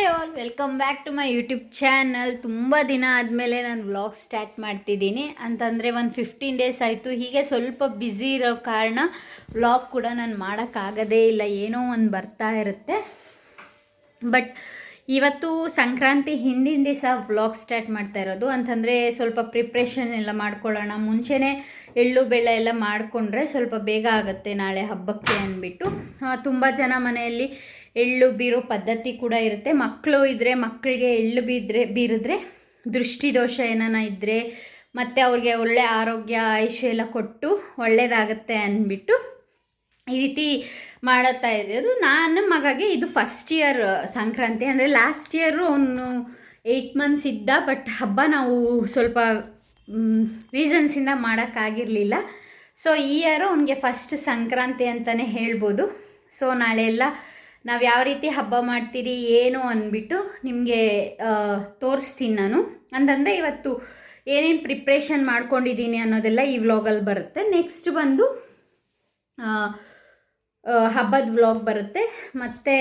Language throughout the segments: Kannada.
Hi all, welcome back to my YouTube channel. ತುಂಬ ದಿನ ಆದಮೇಲೆ ನಾನು ವ್ಲಾಗ್ ಸ್ಟಾರ್ಟ್ ಮಾಡ್ತಿದ್ದೀನಿ. ಅಂತಂದರೆ ಒಂದು ಫಿಫ್ಟೀನ್ ಡೇಸ್ ಆಯಿತು. ಹೀಗೆ ಸ್ವಲ್ಪ ಬ್ಯುಸಿ ಇರೋ ಕಾರಣ ವ್ಲಾಗ್ ಕೂಡ ನಾನು ಮಾಡೋಕ್ಕಾಗದೇ ಇಲ್ಲ. ಏನೋ ಒಂದು ಬರ್ತಾ ಇರುತ್ತೆ. ಬಟ್ ಇವತ್ತು ಸಂಕ್ರಾಂತಿ ಹಿಂದಿನ ದಿವಸ ವ್ಲಾಗ್ ಸ್ಟಾರ್ಟ್ ಮಾಡ್ತಾ ಇರೋದು. ಅಂತಂದರೆ ಸ್ವಲ್ಪ ಪ್ರಿಪ್ರೇಷನ್ ಎಲ್ಲ ಮಾಡ್ಕೊಳ್ಳೋಣ. ಮುಂಚೆನೇ ಎಳ್ಳು ಬೆಳ್ಳ ಎಲ್ಲ ಮಾಡಿಕೊಂಡ್ರೆ ಸ್ವಲ್ಪ ಬೇಗ ಆಗುತ್ತೆ ನಾಳೆ ಹಬ್ಬಕ್ಕೆ ಅಂದ್ಬಿಟ್ಟು. ತುಂಬ ಜನ ಮನೆಯಲ್ಲಿ ಎಳ್ಳು ಬೀರೋ ಪದ್ಧತಿ ಕೂಡ ಇರುತ್ತೆ. ಮಕ್ಕಳು ಇದ್ದರೆ ಮಕ್ಕಳಿಗೆ ಎಳ್ಳು ಬೀದ್ರೆ, ಬೀರಿದ್ರೆ ದೃಷ್ಟಿದೋಷ ಏನಾನ ಇದ್ದರೆ ಮತ್ತು ಅವ್ರಿಗೆ ಒಳ್ಳೆ ಆರೋಗ್ಯ, ಆಯುಷ್ಯ ಎಲ್ಲ ಕೊಟ್ಟು ಒಳ್ಳೆಯದಾಗತ್ತೆ ಅಂದ್ಬಿಟ್ಟು ಈ ರೀತಿ ಮಾಡುತ್ತಾ ಇರೋದು. ನಾನು ಮಗಗೆ ಇದು ಫಸ್ಟ್ ಇಯರ್ ಸಂಕ್ರಾಂತಿ, ಅಂದರೆ ಲಾಸ್ಟ್ ಇಯರು ಅವನು ಏಯ್ಟ್ ಮಂತ್ಸ್ ಇದ್ದ ಬಟ್ ಹಬ್ಬ ನಾವು ಸ್ವಲ್ಪ ರೀಸನ್ಸಿಂದ ಮಾಡೋಕ್ಕಾಗಿರಲಿಲ್ಲ ಸೊ ಈ ಇಯರು ಅವನಿಗೆ ಫಸ್ಟ್ ಸಂಕ್ರಾಂತಿ ಅಂತಲೇ ಹೇಳ್ಬೋದು. ಸೊ ನಾಳೆ ಎಲ್ಲ ನಾವು ಯಾವ ರೀತಿ ಹಬ್ಬ ಮಾಡ್ತೀರಿ, ಏನು ಅಂದ್ಬಿಟ್ಟು ನಿಮಗೆ ತೋರಿಸ್ತೀನಿ ನಾನು. ಅಂತಂದರೆ ಇವತ್ತು ಏನೇನು ಪ್ರಿಪ್ರೇಷನ್ ಮಾಡ್ಕೊಂಡಿದ್ದೀನಿ ಅನ್ನೋದೆಲ್ಲ ಈ ವ್ಲಾಗಲ್ಲಿ ಬರುತ್ತೆ. ನೆಕ್ಸ್ಟ್ ಬಂದು ಹಬ್ಬದ ವ್ಲಾಗ್ ಬರುತ್ತೆ. ಮತ್ತು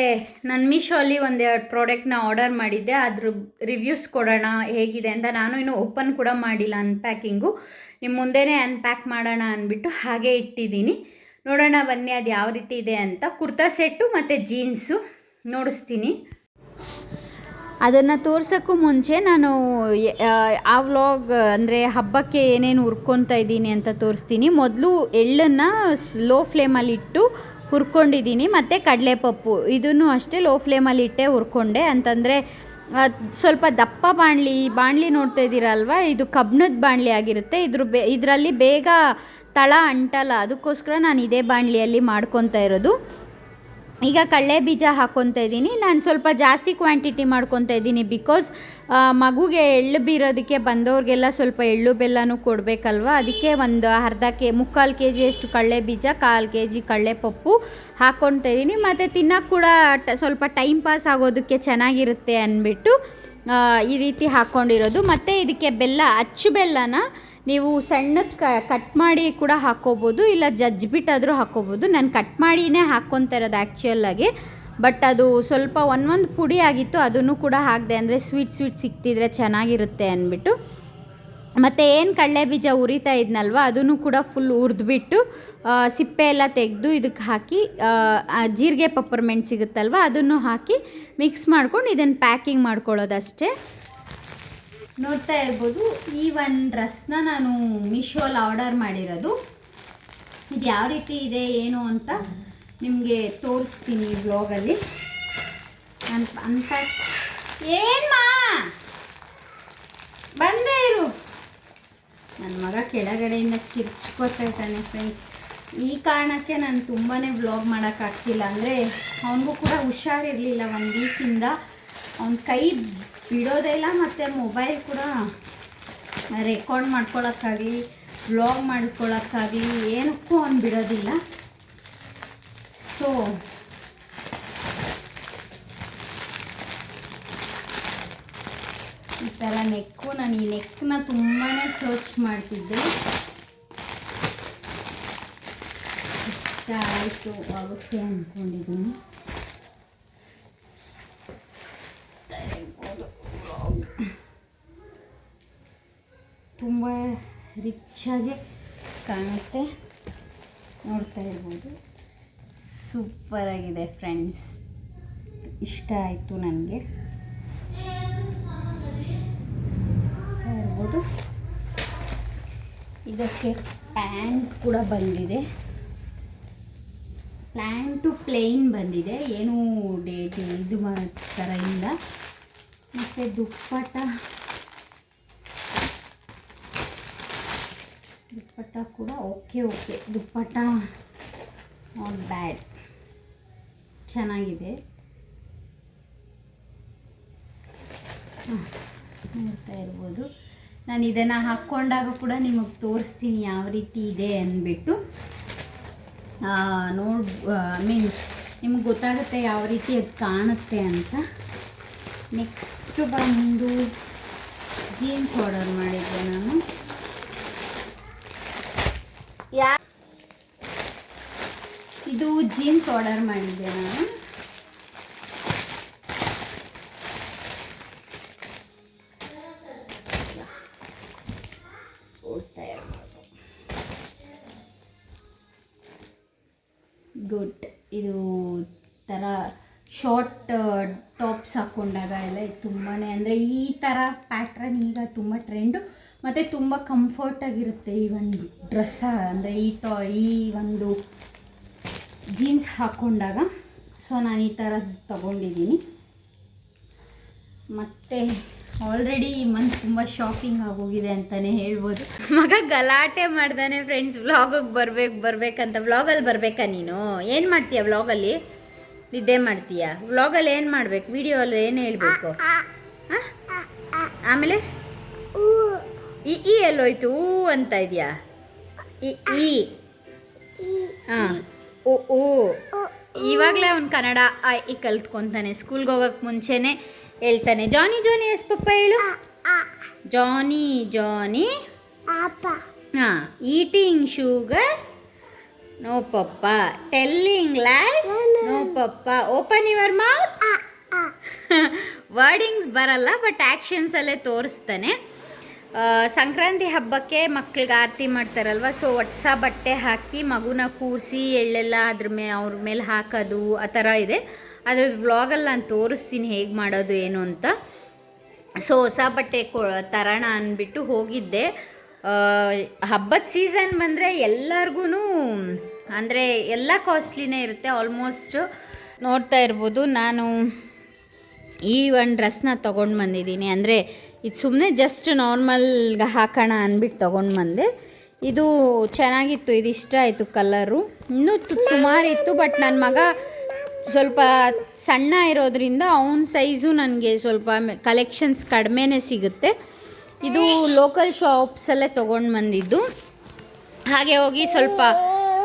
ನಾನು ಮೀಶೋಲ್ಲಿ ಒಂದೆರಡು ಪ್ರಾಡಕ್ಟ್ನ ಆರ್ಡರ್ ಮಾಡಿದ್ದೆ. ಅದ್ರ ರಿವ್ಯೂಸ್ ಕೊಡೋಣ, ಹೇಗಿದೆ ಅಂತ ನಾನು ಇನ್ನೂ ಓಪನ್ ಕೂಡ ಮಾಡಿಲ್ಲ ಅನ್ಪ್ಯಾಕಿಂಗು ನಿಮ್ಮ ಮುಂದೆನೇ ಅನ್ಪ್ಯಾಕ್ ಮಾಡೋಣ ಅಂದ್ಬಿಟ್ಟು ಹಾಗೆ ಇಟ್ಟಿದ್ದೀನಿ. ನೋಡೋಣ ಬನ್ನಿ ಅದು ಯಾವ ರೀತಿ ಇದೆ ಅಂತ. ಕುರ್ತಾ ಸೆಟ್ಟು ಮತ್ತು ಜೀನ್ಸು ನೋಡಿಸ್ತೀನಿ. ಅದನ್ನು ತೋರ್ಸೋಕ್ಕೂ ಮುಂಚೆ ನಾನು ಆ, ವ್ಲಾಗ್ ಅಂದರೆ ಹಬ್ಬಕ್ಕೆ ಏನೇನು ಹುರ್ಕೊತಾ ಇದ್ದೀನಿ ಅಂತ ತೋರಿಸ್ತೀನಿ. ಮೊದಲು ಎಳ್ಳನ್ನು ಲೋ ಫ್ಲೇಮಲ್ಲಿ ಇಟ್ಟು ಹುರ್ಕೊಂಡಿದ್ದೀನಿ. ಮತ್ತು ಕಡಲೆಪಪ್ಪು ಇದನ್ನು ಅಷ್ಟೇ ಲೋ ಫ್ಲೇಮಲ್ಲಿ ಇಟ್ಟೆ ಹುರ್ಕೊಂಡೆ. ಅಂತಂದರೆ ಸ್ವಲ್ಪ ದಪ್ಪ ಬಾಣಲಿ ಬಾಣಲಿ ನೋಡ್ತಾ ಇದ್ದೀರಲ್ವ ಇದು ಕಬ್ಬಿಣದ ಬಾಣಲಿ ಆಗಿರುತ್ತೆ. ಇದ್ರ ಬೇ ಇದರಲ್ಲಿ ಬೇಗ ತಳ ಅಂಟಲ್ಲ, ಅದಕ್ಕೋಸ್ಕರ ನಾನು ಇದೇ ಬಾಣಲಿಯಲ್ಲಿ ಮಾಡ್ಕೊತಾ ಇರೋದು. ಈಗ ಕಡಲೆ ಬೀಜ ಹಾಕ್ಕೊತಾ ಇದ್ದೀನಿ. ನಾನು ಸ್ವಲ್ಪ ಜಾಸ್ತಿ ಕ್ವಾಂಟಿಟಿ ಮಾಡ್ಕೊತಾ ಇದ್ದೀನಿ ಬಿಕಾಸ್ ಮಗುಗೆ ಎಳ್ಳು ಬೀರೋದಕ್ಕೆ ಬಂದವ್ರಿಗೆಲ್ಲ ಸ್ವಲ್ಪ ಎಳ್ಳು ಬೆಲ್ಲನೂ ಕೊಡಬೇಕಲ್ವ? ಅದಕ್ಕೆ ಒಂದು ಅರ್ಧ ಕೆ, ಮುಕ್ಕಾಲು ಕೆ ಜಿಯಷ್ಟು ಕಡಲೆ ಬೀಜ, ಕಾಲು ಕೆ ಜಿ ಕಡಲೆಪಪ್ಪು ಹಾಕ್ಕೊತಾ ಇದ್ದೀನಿ. ಮತ್ತು ತಿನ್ನೋಕ್ಕೆ ಕೂಡ ಸ್ವಲ್ಪ ಟೈಮ್ ಪಾಸ್ ಆಗೋದಕ್ಕೆ ಚೆನ್ನಾಗಿರುತ್ತೆ ಅಂದ್ಬಿಟ್ಟು ಈ ರೀತಿ ಹಾಕ್ಕೊಂಡಿರೋದು ಮತ್ತು ಇದಕ್ಕೆ ಬೆಲ್ಲ, ಅಚ್ಚು ಬೆಲ್ಲನ ನೀವು ಸಣ್ಣಕ್ಕೆ ಕ ಕಟ್ ಮಾಡಿ ಕೂಡ ಹಾಕ್ಕೋಬೋದು ಇಲ್ಲ ಜಜ್ಜಿಬಿಟ್ಟಾದರೂ ಹಾಕ್ಕೋಬೋದು ನಾನು ಕಟ್ ಮಾಡಿನೇ ಹಾಕ್ಕೊತಾ ಇರೋದು ಆ್ಯಕ್ಚುಯಲ್ಲಾಗಿ ಬಟ್ ಅದು ಸ್ವಲ್ಪ ಒಂದೊಂದು ಪುಡಿ ಆಗಿತ್ತು, ಅದನ್ನು ಕೂಡ ಹಾಕಿದೆ ಅಂದರೆ ಸ್ವೀಟ್ ಸ್ವೀಟ್ ಸಿಕ್ತಿದ್ರೆ ಚೆನ್ನಾಗಿರುತ್ತೆ ಅಂದ್ಬಿಟ್ಟು. ಮತ್ತು ಏನು ಕಡಲೆ ಬೀಜ ಉರಿತಾ ಇದ್ನಲ್ವ, ಅದನ್ನು ಕೂಡ ಫುಲ್ ಹುರಿದ್ಬಿಟ್ಟು ಸಿಪ್ಪೆ ಎಲ್ಲ ತೆಗೆದು ಇದಕ್ಕೆ ಹಾಕಿ ಜೀರಿಗೆ ಪಪ್ಪರ್ಮೆಂಟ್ ಸಿಗುತ್ತಲ್ವ, ಅದನ್ನು ಹಾಕಿ ಮಿಕ್ಸ್ ಮಾಡ್ಕೊಂಡು ಇದನ್ನು ಪ್ಯಾಕಿಂಗ್ ಮಾಡ್ಕೊಳ್ಳೋದಷ್ಟೇ. ನೋಡ್ತಾ ಇರ್ಬೋದು. ಈ ಒಂದು ಡ್ರೆಸ್ನ ನಾನು ಮೀಶೋಲ್ಲಿ ಆರ್ಡರ್ ಮಾಡಿರೋದು. ಇದು ಯಾವ ರೀತಿ ಇದೆ, ಏನು ಅಂತ ನಿಮಗೆ ತೋರಿಸ್ತೀನಿ ಈ ಅಂತ ಅಂತ ಏನು ಏನ್ಮಾ? ಬಂದೇ ಇರು. ನನ್ನ ಮಗ ಕೆಳಗಡೆಯಿಂದ ಕಿರ್ಚ್ಕೋತಾ ಇದ್ದಾನೆ ಫ್ರೆಂಡ್ಸ್ ಈ ಕಾರಣಕ್ಕೆ ನಾನು ತುಂಬಾ ಬ್ಲಾಗ್ ಮಾಡೋಕ್ಕಾಗ್ತಿಲ್ಲ ಅಂದರೆ ಅವನಿಗೂ ಕೂಡ ಹುಷಾರಿರಲಿಲ್ಲ ಒಂದು ವೀಕಿಂದ ಅವನ ಕೈ ಬಿಡೋದೇ ಇಲ್ಲ ಮತ್ತು ಮೊಬೈಲ್ ಕೂಡ ರೆಕಾರ್ಡ್ ಮಾಡ್ಕೊಳ್ಳೋಕ್ಕಾಗಲಿ ವ್ಲಾಗ್ ಮಾಡ್ಕೊಳಕ್ಕಾಗಲಿ ಏನಕ್ಕೂ ಅವ್ನು ಬಿಡೋದಿಲ್ಲ ಸೊ ಈ ಥರ ನೆಕ್ಕು ನಾನು ಈ ನೆಕ್ನ ತುಂಬಾ ಸರ್ಚ್ ಮಾಡ್ತಿದ್ದೆ. ಇಷ್ಟ ಆಯಿತು ಆಗುತ್ತೆ ಅಂದ್ಕೊಂಡಿದ್ದೀನಿ ತುಂಬ ರಿಚ್ಚಾಗಿ ಕಾಣುತ್ತೆ. ನೋಡ್ತಾ ಇರ್ಬೋದು. ಸೂಪರಾಗಿದೆ ಫ್ರೆಂಡ್ಸ್ ಇಷ್ಟ ಆಯಿತು ನನಗೆ. ಇರ್ಬೋದು. ಇದಕ್ಕೆ ಪ್ಯಾಂಟ್ ಕೂಡ ಬಂದಿದೆ. ಪ್ಯಾಂಟು ಪ್ಲೇನ್ ಬಂದಿದೆ. ಏನೂ ಡೇಟ್ ಇದು ಥರ ಇಲ್ಲ. ಮತ್ತು ದುಪ್ಪಟ್ಟ ದುಪ್ಪಟ್ಟ ಕೂಡ okay okay. Dupatta not bad ಚೆನ್ನಾಗಿದೆ. ನೋಡ್ತಾ ಇರ್ಬೋದು. ನಾನು ಇದನ್ನು ಹಾಕ್ಕೊಂಡಾಗ ಕೂಡ ನಿಮಗೆ ತೋರಿಸ್ತೀನಿ ಯಾವ ರೀತಿ ಇದೆ ಅಂದ್ಬಿಟ್ಟು. ನೋಡ್ ಐ ಮೀನ್ ನಿಮ್ಗೆ ಗೊತ್ತಾಗುತ್ತೆ ಯಾವ ರೀತಿ ಅದು ಕಾಣುತ್ತೆ ಅಂತ. ನೆಕ್ಸ್ಟ್ ಬಂದು ಜೀನ್ಸ್ ಆರ್ಡರ್ ಮಾಡಿದ್ದೆ ನಾನು. ಯಾ ಇದು ಜೀನ್ಸ್ ಆರ್ಡರ್ ಮಾಡಿದ್ದೆ ನಾನು. ಗುಡ್ ಇದು ಥರ ಶಾರ್ಟ್ ಟಾಪ್ಸ್ uh, ಹಾಕ್ಕೊಂಡಾಗ ಎಲ್ಲ ತುಂಬಾ ಅಂದರೆ ಈ ಥರ ಪ್ಯಾಟ್ರನ್ ಈಗ ತುಂಬ ಟ್ರೆಂಡು ಮತ್ತು ತುಂಬ ಕಂಫರ್ಟಾಗಿರುತ್ತೆ ಈ ಒಂದು ಡ್ರೆಸ್ಸ ಅಂದರೆ ಈ ಟಾ ಈ ಒಂದು ಜೀನ್ಸ್ ಹಾಕ್ಕೊಂಡಾಗ ಸೊ ನಾನು ಈ ಥರ ತಗೊಂಡಿದ್ದೀನಿ. ಮತ್ತು ಆಲ್ರೆಡಿ ಈ ಮಂತ್ ತುಂಬ ಶಾಪಿಂಗ್ ಆಗೋಗಿದೆ ಅಂತಲೇ ಹೇಳ್ಬೋದು. ಮಗ ಗಲಾಟೆ ಮಾಡ್ದಾನೆ ಫ್ರೆಂಡ್ಸ್ ವ್ಲಾಗಿಗೆ ಬರ್ಬೇಕು, ಬರ್ಬೇಕಂತ. ವ್ಲಾಗಲ್ಲಿ ಬರಬೇಕಾ ನೀನು? ಏನು ಮಾಡ್ತೀಯ ವ್ಲಾಗಲ್ಲಿ ನಿದ್ದೆ ಮಾಡ್ತೀಯಾ? ವ್ಲಾಗಲ್ಲಿ ಏನು ಮಾಡ್ಬೇಕು? ವಿಡಿಯೋಲ್ಲಿ ಏನು ಹೇಳಬೇಕು? ಆಮೇಲೆ? ಈ ಇ ಎಲ್ಲೋಯ್ತು ಊ ಅಂತ ಇದೆಯಾ? ಈ ಇ ಹಾಂ. ಓ ಓ ಇವಾಗಲೇ ಅವ್ನು ಕನ್ನಡ ಆ ಈ ಕಲ್ತ್ಕೊತಾನೆ ಸ್ಕೂಲ್ಗೆ ಹೋಗೋಕ್ಕೆ ಮುಂಚೆನೇ ಹೇಳ್ತಾನೆ. ಜಾನಿ ಜಾನಿ ಎಸ್ ಪಪ್ಪ ಹೇಳು. Johnny Johnny. ಹಾಂ. Eating sugar no papa. Telling lies no papa. Open your mouth. Wordings ಬರಲ್ಲ ಬಟ್ ಆ್ಯಕ್ಷನ್ಸಲ್ಲೇ ತೋರಿಸ್ತಾನೆ. ಸಂಕ್ರಾಂತಿ ಹಬ್ಬಕ್ಕೆ ಮಕ್ಳಿಗೆ ಆರತಿ ಮಾಡ್ತಾರಲ್ವ? ಸೊ ಹೊಸ ಬಟ್ಟೆ ಹಾಕಿ ಮಗುನ ಕೂರಿಸಿ ಎಳ್ಳೆಲ್ಲ ಅದ್ರ ಮೇಲೆ ಅವ್ರ ಮೇಲೆ ಹಾಕೋದು ಆ ಥರ ಇದೆ. ಅದ್ರ ವ್ಲಾಗಲ್ಲಿ ನಾನು ತೋರಿಸ್ತೀನಿ ಹೇಗೆ ಮಾಡೋದು ಏನು ಅಂತ. ಸೊ ಹೊಸ ಬಟ್ಟೆ ಕೊ, ತರೋಣ ಅಂದ್ಬಿಟ್ಟು ಹೋಗಿದ್ದೆ. ಹಬ್ಬದ ಸೀಸನ್ ಬಂದರೆ ಎಲ್ಲರಿಗೂ ಅಂದರೆ ಎಲ್ಲ ಕಾಸ್ಟ್ಲಿನೇ ಇರುತ್ತೆ. ಆಲ್ಮೋಸ್ಟ್ ನೋಡ್ತಾ ಇರ್ಬೋದು. ನಾನು ಈ ಒಂದು ಡ್ರೆಸ್ನ ತೊಗೊಂಡು ಬಂದಿದ್ದೀನಿ. ಅಂದರೆ ಇದು ಸುಮ್ಮನೆ ಜಸ್ಟ್ ನಾರ್ಮಲ್ಗೆ ಹಾಕೋಣ ಅಂದ್ಬಿಟ್ಟು ತೊಗೊಂಡು ಬಂದೆ. ಇದು ಚೆನ್ನಾಗಿತ್ತು, ಇದು ಇಷ್ಟ ಆಯಿತು ಕಲರು ಇನ್ನೂ ಸುಮಾರು ಇತ್ತು ಬಟ್ ನನ್ನ ಮಗ ಸ್ವಲ್ಪ ಸಣ್ಣ ಇರೋದ್ರಿಂದ ಅವನ ಸೈಜು ನನಗೆ ಸ್ವಲ್ಪ ಕಲೆಕ್ಷನ್ಸ್ ಕಡಿಮೆನೇ ಸಿಗುತ್ತೆ. ಇದು ಲೋಕಲ್ ಶಾಪ್ಸಲ್ಲೇ ತೊಗೊಂಡು ಬಂದಿದ್ದು. ಹಾಗೆ ಹೋಗಿ ಸ್ವಲ್ಪ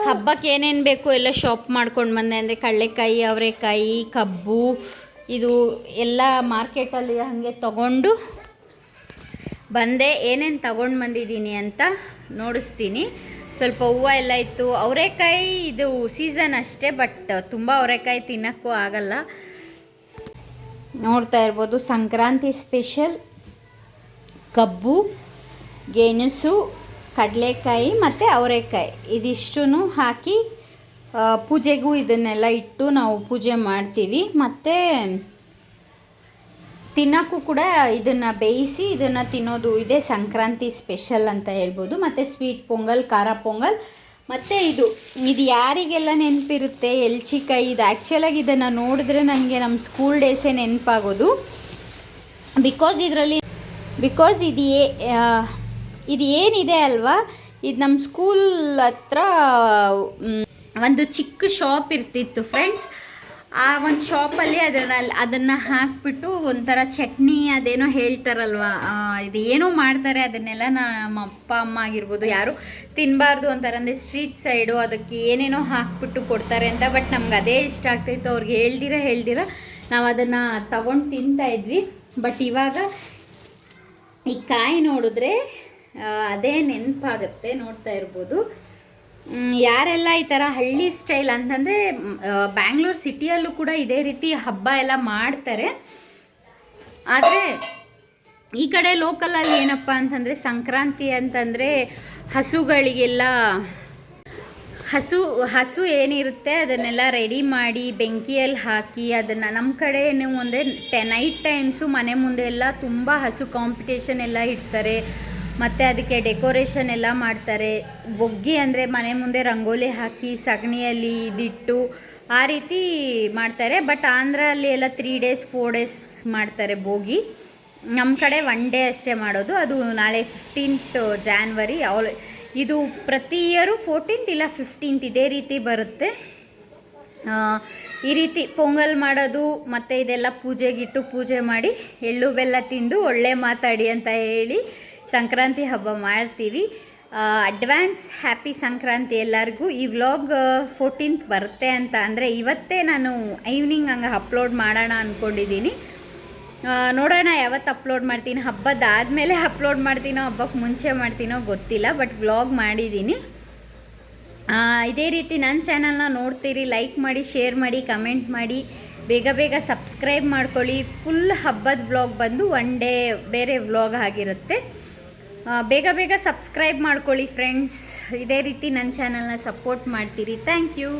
ಹಬ್ಬಕ್ಕೆ ಏನೇನು ಬೇಕು ಎಲ್ಲ ಶಾಪ್ ಮಾಡ್ಕೊಂಡು ಬಂದೆ. ಅಂದರೆ ಕಡಲೆಕಾಯಿ, ಅವರೆಕಾಯಿ, ಕಬ್ಬು, ಇದು ಎಲ್ಲ ಮಾರ್ಕೆಟಲ್ಲಿ ಹಾಗೆ ತಗೊಂಡು ಬಂದೆ, ಏನೇನು ತಗೊಂಡು ಬಂದಿದ್ದೀನಿ ಅಂತ ನೋಡಿಸ್ತೀನಿ. ಸ್ವಲ್ಪ ಹೂವು ಎಲ್ಲ ಇತ್ತು. ಅವರೆಕಾಯಿ ಇದು ಸೀಸನ್ ಅಷ್ಟೇ ಬಟ್ ತುಂಬ ಅವರೆಕಾಯಿ ತಿನ್ನೋಕ್ಕೂ ಆಗಲ್ಲ. ನೋಡ್ತಾ ಇರ್ಬೋದು, ಸಂಕ್ರಾಂತಿ ಸ್ಪೆಷಲ್ ಕಬ್ಬು, ಗೆಣಸು, ಕಡಲೆಕಾಯಿ ಮತ್ತು ಅವರೆಕಾಯಿ. ಇದಿಷ್ಟು ಹಾಕಿ ಪೂಜೆಗೂ ಇದನ್ನೆಲ್ಲ ಇಟ್ಟು ನಾವು ಪೂಜೆ ಮಾಡ್ತೀವಿ. ಮತ್ತು ತಿನ್ನೋಕ್ಕೂ ಕೂಡ ಇದನ್ನು ಬೇಯಿಸಿ ಇದನ್ನು ತಿನ್ನೋದು ಇದೆ. ಸಂಕ್ರಾಂತಿ ಸ್ಪೆಷಲ್ ಅಂತ ಹೇಳ್ಬೋದು. ಮತ್ತು ಸ್ವೀಟ್ ಪೊಂಗಲ್, ಖಾರ ಪೊಂಗಲ್. ಮತ್ತು ಇದು ಇದು ಯಾರಿಗೆಲ್ಲ ನೆನಪಿರುತ್ತೆ? ಎಲ್ಚಿಕಾಯಿ, ಇದು ಆ್ಯಕ್ಚುಲಾಗಿ ಇದನ್ನು ನೋಡಿದ್ರೆ ನನಗೆ ನಮ್ಮ ಸ್ಕೂಲ್ ಡೇಸೇ ನೆನಪಾಗೋದು. ಬಿಕಾಸ್ ಇದರಲ್ಲಿ ಬಿಕಾಸ್ ಇದು ಏ ಇದು ಏನಿದೆ ಅಲ್ವಾ? ಇದು ನಮ್ಮ ಸ್ಕೂಲ್ ಹತ್ರ ಒಂದು ಚಿಕ್ಕ ಶಾಪ್ ಇರ್ತಿತ್ತು ಫ್ರೆಂಡ್ಸ್ ಆ ಒಂದು ಶಾಪಲ್ಲಿ ಅದನ್ನ ಅದನ್ನು ಹಾಕ್ಬಿಟ್ಟು ಒಂಥರ ಚಟ್ನಿ ಅದೇನೋ ಹೇಳ್ತಾರಲ್ವ ಇದು ಏನೋ ಮಾಡ್ತಾರೆ, ಅದನ್ನೆಲ್ಲ ನಮ್ಮ ಅಪ್ಪ, ಅಮ್ಮ ಆಗಿರ್ಬೋದು ಯಾರು ತಿನ್ನಬಾರ್ದು ಅಂತಾರೆ. ಅಂದರೆ ಸ್ಟ್ರೀಟ್ ಸೈಡು ಅದಕ್ಕೆ ಏನೇನೋ ಹಾಕ್ಬಿಟ್ಟು ಕೊಡ್ತಾರೆ ಅಂತ ಬಟ್ ನಮ್ಗೆ ಅದೇ ಇಷ್ಟ ಆಗ್ತಾಯಿತ್ತು ಅವ್ರಿಗೆ ಹೇಳ್ದಿರ ಹೇಳ್ದಿರ ನಾವು ಅದನ್ನು ತಗೊಂಡು ತಿಂತಾ ಇದ್ವಿ. ಬಟ್ ಇವಾಗ ಈ ಕಾಯಿ ನೋಡಿದ್ರೆ ಅದೇ ನೆನಪಾಗುತ್ತೆ, ನೋಡ್ತಾ ಇರ್ಬೋದು. ಯಾರೆಲ್ಲ ಈ ಥರ ಹಳ್ಳಿ ಸ್ಟೈಲ್ ಅಂತಂದರೆ ಬ್ಯಾಂಗ್ಳೂರು ಸಿಟಿಯಲ್ಲೂ ಕೂಡ ಇದೇ ರೀತಿ ಹಬ್ಬ ಎಲ್ಲ ಮಾಡ್ತಾರೆ. ಆದರೆ, ಈ ಕಡೆ ಲೋಕಲಲ್ಲಿ ಏನಪ್ಪ ಅಂತಂದರೆ, ಸಂಕ್ರಾಂತಿ ಅಂತಂದರೆ ಹಸುಗಳಿಗೆಲ್ಲ, ಹಸು ಹಸು ಏನಿರುತ್ತೆ ಅದನ್ನೆಲ್ಲ ರೆಡಿ ಮಾಡಿ ಬೆಂಕಿಯಲ್ಲಿ ಹಾಕಿ ಅದನ್ನು ನಮ್ಮ ಕಡೆ ಏನು ಅಂದರೆ ಟೆ ನೈಟ್ ಟೈಮ್ಸು ಮನೆ ಮುಂದೆ ಎಲ್ಲ ತುಂಬ ಹಸು ಕಾಂಪಿಟೇಷನ್ ಎಲ್ಲ ಇಡ್ತಾರೆ. ಮತ್ತು ಅದಕ್ಕೆ ಡೆಕೋರೇಷನ್ ಎಲ್ಲ ಮಾಡ್ತಾರೆ. ಬೊಗ್ಗಿ ಅಂದರೆ ಮನೆ ಮುಂದೆ ರಂಗೋಲಿ ಹಾಕಿ, ಸಗಣಿಯಲ್ಲಿ ಇದಿಟ್ಟು ಆ ರೀತಿ ಮಾಡ್ತಾರೆ. ಬಟ್ ಆಂಧ್ರಲ್ಲಿ ಎಲ್ಲ ತ್ರೀ ಡೇಸ್ ಫೋರ್ ಡೇಸ್ ಮಾಡ್ತಾರೆ ಬೋಗಿ ನಮ್ಮ ಕಡೆ ಒನ್ ಡೇ ಅಷ್ಟೇ ಮಾಡೋದು. ಅದು ನಾಳೆ ಫಿಫ್ಟೀನ್ತ್ ಜಾನ್ವರಿ ಆಲ್ ಇದು ಪ್ರತಿ ಇಯರು ಫೋರ್ಟೀನ್ತ್ ಇಲ್ಲ ಫಿಫ್ಟೀನ್ತ್ ಇದೇ ರೀತಿ ಬರುತ್ತೆ. ಈ ರೀತಿ ಪೊಂಗಲ್ ಮಾಡೋದು, ಮತ್ತು ಇದೆಲ್ಲ ಪೂಜೆಗಿಟ್ಟು ಪೂಜೆ ಮಾಡಿ ಎಳ್ಳು ಬೆಲ್ಲ ತಿಂದು ಒಳ್ಳೆ ಮಾತಾಡಿ ಅಂತ ಹೇಳಿ ಸಂಕ್ರಾಂತಿ ಹಬ್ಬ ಮಾಡ್ತೀವಿ. ಅಡ್ವಾನ್ಸ್ ಹ್ಯಾಪಿ ಸಂಕ್ರಾಂತಿ ಎಲ್ಲರಿಗೂ. ಈ ವ್ಲಾಗ್ ಫೋರ್ಟೀನ್ತ್ ಬರುತ್ತೆ ಅಂತ ಅಂದರೆ ಇವತ್ತೇ ನಾನು ಈವ್ನಿಂಗ್ ಹಂಗೆ ಅಪ್ಲೋಡ್ ಮಾಡೋಣ ಅಂದ್ಕೊಂಡಿದ್ದೀನಿ ನೋಡೋಣ ಯಾವತ್ತು ಅಪ್ಲೋಡ್ ಮಾಡ್ತೀನಿ. ಹಬ್ಬದಾದಮೇಲೆ ಅಪ್ಲೋಡ್ ಮಾಡ್ತೀನೋ ಹಬ್ಬಕ್ಕೆ ಮುಂಚೆ ಮಾಡ್ತೀನೋ ಗೊತ್ತಿಲ್ಲ ಬಟ್ ವ್ಲಾಗ್ ಮಾಡಿದ್ದೀನಿ. ಇದೇ ರೀತಿ ನನ್ನ ಚಾನಲ್ನ ನೋಡ್ತೀರಿ. ಲೈಕ್ ಮಾಡಿ ಶೇರ್ ಮಾಡಿ ಕಮೆಂಟ್ ಮಾಡಿ. ಬೇಗ ಬೇಗ ಸಬ್ಸ್ಕ್ರೈಬ್ ಮಾಡ್ಕೊಳ್ಳಿ. ಫುಲ್ ಹಬ್ಬದ ವ್ಲಾಗ್ ಬಂದು ಒನ್ ಡೇ ಬೇರೆ ವ್ಲಾಗ್ ಆಗಿರುತ್ತೆ. ಬೇಗ ಬೇಗ ಸಬ್ಸ್ಕ್ರೈಬ್ ಮಾಡ್ಕೊಳ್ಳಿ ಫ್ರೆಂಡ್ಸ್. ಇದೇ ರೀತಿ ನನ್ನ ಚಾನಲ್ನ ಸಪೋರ್ಟ್ ಮಾಡ್ತೀರಿ. Thank you.